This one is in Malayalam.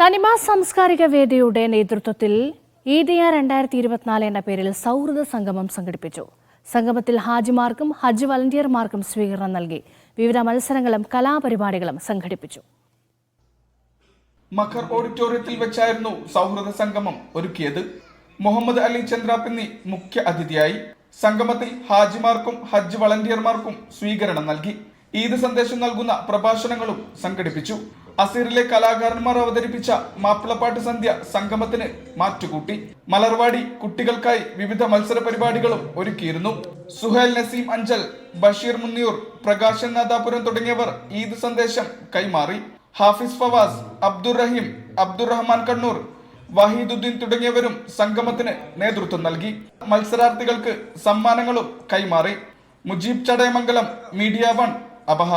തനിമ സാംസ്കാരിക വേദിയുടെ നേതൃത്വത്തിൽ ഈദിയ രണ്ടായിരത്തി ഇരുപത്തിനാല് എന്ന പേരിൽ സൗഹൃദ സംഗമം സംഘടിപ്പിച്ചു. സംഗമത്തിൽ ഹാജിമാർക്കും ഹജ്ജ് വളണ്ടിയർമാർക്കും സ്വീകരണം നൽകി വിവിധ മത്സരങ്ങളും കലാപരിപാടികളും സംഘടിപ്പിച്ചു. മഖർ ഓഡിറ്റോറിയത്തിൽ വെച്ചായിരുന്നു സൗഹൃദ സംഗമം ഒരുക്കിയത്. മുഹമ്മദ് അലി ചന്ദ്രാപിന്നി മുഖ്യ അതിഥിയായി സംഗമത്തിൽ ഹാജിമാർക്കും ഹജ്ജ് വളണ്ടിയർമാർക്കും സ്വീകരണം നൽകി. ഈദ് സന്ദേശം നൽകുന്ന പ്രഭാഷണങ്ങളും സംഘടിപ്പിച്ചു. അസീറിലെ കലാകാരന്മാർ അവതരിപ്പിച്ച മാപ്പിളപ്പാട്ട് സന്ധ്യ സംഗമത്തിന് മാറ്റുകൂട്ടി. മലർവാടി കുട്ടികൾക്കായി വിവിധ മത്സര പരിപാടികളും ഒരുക്കിയിരുന്നു. സുഹേൽ നസീം അഞ്ചൽ ബഷീർ മുന്നിയൂർ പ്രകാശൻ നാദാപുരം തുടങ്ങിയവർ ഈദ് സന്ദേശം കൈമാറി. ഹാഫിസ് ഫവാസ് അബ്ദുറഹീം അബ്ദുറഹ്മാൻ കണ്ണൂർ വഹീദുദ്ദീൻ തുടങ്ങിയവരും സംഗമത്തിന് നേതൃത്വം നൽകി. മത്സരാർത്ഥികൾക്ക് സമ്മാനങ്ങളും കൈമാറി. Mujeeb Chadayamangalam media one Abha